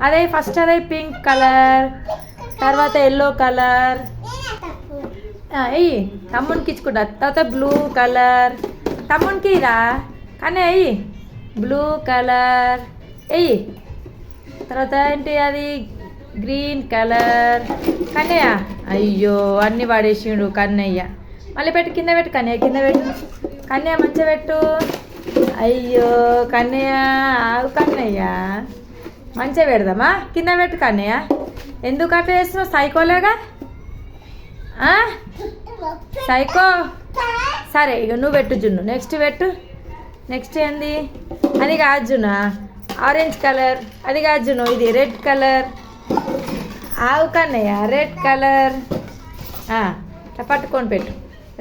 అదే ఫస్ట్ అదే pink colour తర్వాత ఎల్లో కలర్ అయ్యి తమ్మునికి ఇచ్చుకుంటా. తర్వాత బ్లూ కలర్ తమ్మునికి రా కానీ అయ్యి బ్లూ కలర్ ఎయ్యి తర్వాత ఏంటి అది? Green colour Kannayya. అయ్యో అన్ని పడేసిండు కన్నయ్య. మళ్ళీ పెట్టు కింద పెట్టు కన్నయ్య కింద పెట్టు. కన్నయ్య మంచిగా పెట్టు. అయ్యో కన్నయ్య ఆగు కన్నయ్య. మంచిగా పెడదామా? కింద పెట్టు కన్నయ్య ఎందుకు అట్లా చేస్తున్నావు? సైకోలేగా సైకో సరే ఇక నువ్వు పెట్టు జున్ను. నెక్స్ట్ పెట్టు. నెక్స్ట్ ఏంది? అది కాదు జున్న. ఆరెంజ్ కలర్ అది కాదు జున్ను. ఇది రెడ్ కలర్ ఆవు కన్నయ్య రెడ్ కలర్ పట్టుకొని పెట్టు.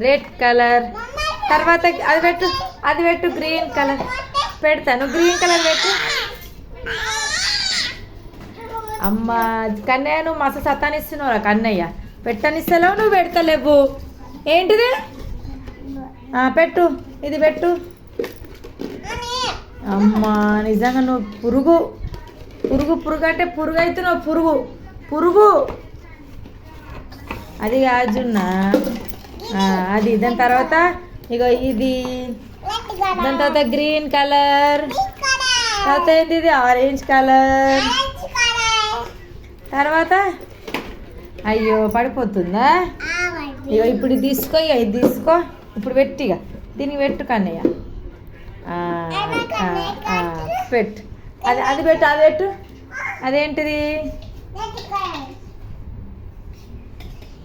రెడ్ కలర్ తర్వాత అది పెట్టు. అది పెట్టు గ్రీన్ కలర్ పెడతాను గ్రీన్ కలర్ పెట్టు. అమ్మ కన్నయ్య నువ్వు మస్తు సతానిస్తున్నావురా కన్నయ్య. పెట్టనిస్తలేవు నువ్వు పెడతలేవు. ఏంటిది? పెట్టు ఇది పెట్టు. అమ్మా నిజంగా నువ్వు పురుగు పురుగు పురుగు అంటే పురుగు అవుతున్నావు పురుగు పురుగు. అది కాజున్న అది దాని తర్వాత ఇగో ఇది. దాని తర్వాత గ్రీన్ కలర్. తర్వాత ఏంటి ఇది ఆరెంజ్ కలర్. తర్వాత? అయ్యో పడిపోతుందా? అయ్యో ఇప్పుడు తీసుకో ఇక ఇది తీసుకో. ఇప్పుడు పెట్టు ఇక దీనికి పెట్టు కన్నయ్య. పెట్టు. అది అది పెట్టు అది పెట్టు. అదేంటిది?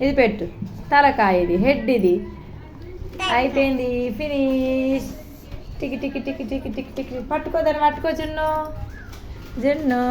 ఇది పెట్టు. తలకాయ ఇది హెడ్ ఇది. అయిపోయింది ఫినిష్. టికి టికి టికి టికి టికి టికి పట్టుకో పట్టుకో జున్ను. జున్ను.